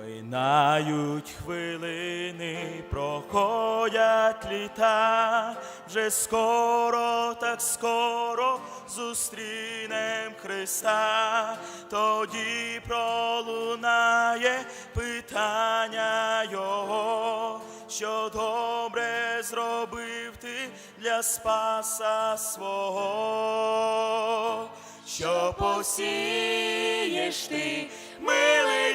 Минають хвилини, проходять літа, вже скоро, так скоро зустрінем Христа, тоді пролунає питання Його, що добре зробив ти для спаса свого, що посієш ти, милий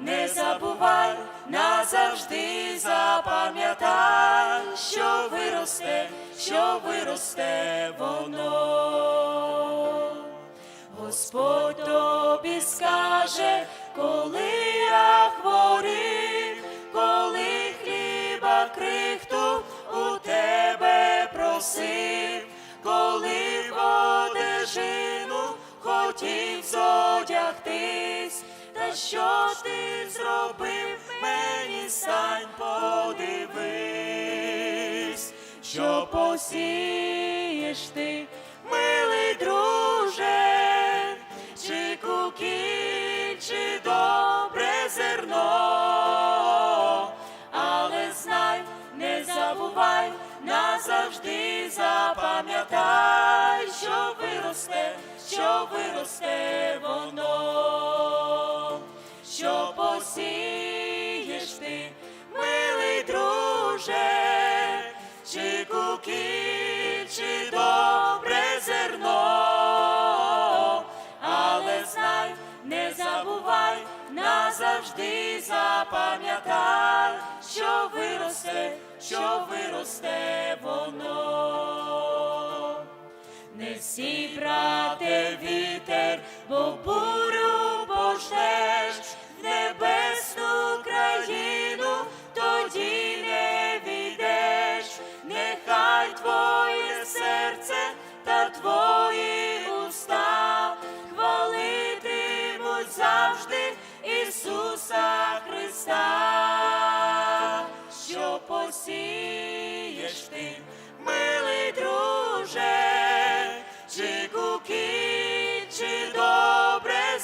не забувай, назавжди запам'ятай, що виросте, що виросте воно. Господь тобі скаже, коли я хворів, коли хліба крихту у тебе просив, коли в одежину хотів зодягтись, що ти зробив? Мені стань подивись, що посієш ти, милий друже, чи куки, чи добре зерно, але знай, не забувай, назавжди запам'ятай, що виросте, що виросте воно, посієш ти, милий друже, чи куки, чи добре зерно, але знай, не забувай, назавжди запам'ятай, що виросте, що виросте воно. Не сій, брате, вітер,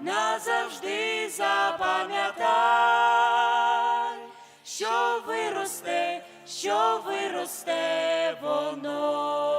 назавжди запам'ятай, що виросте, що виросте воно.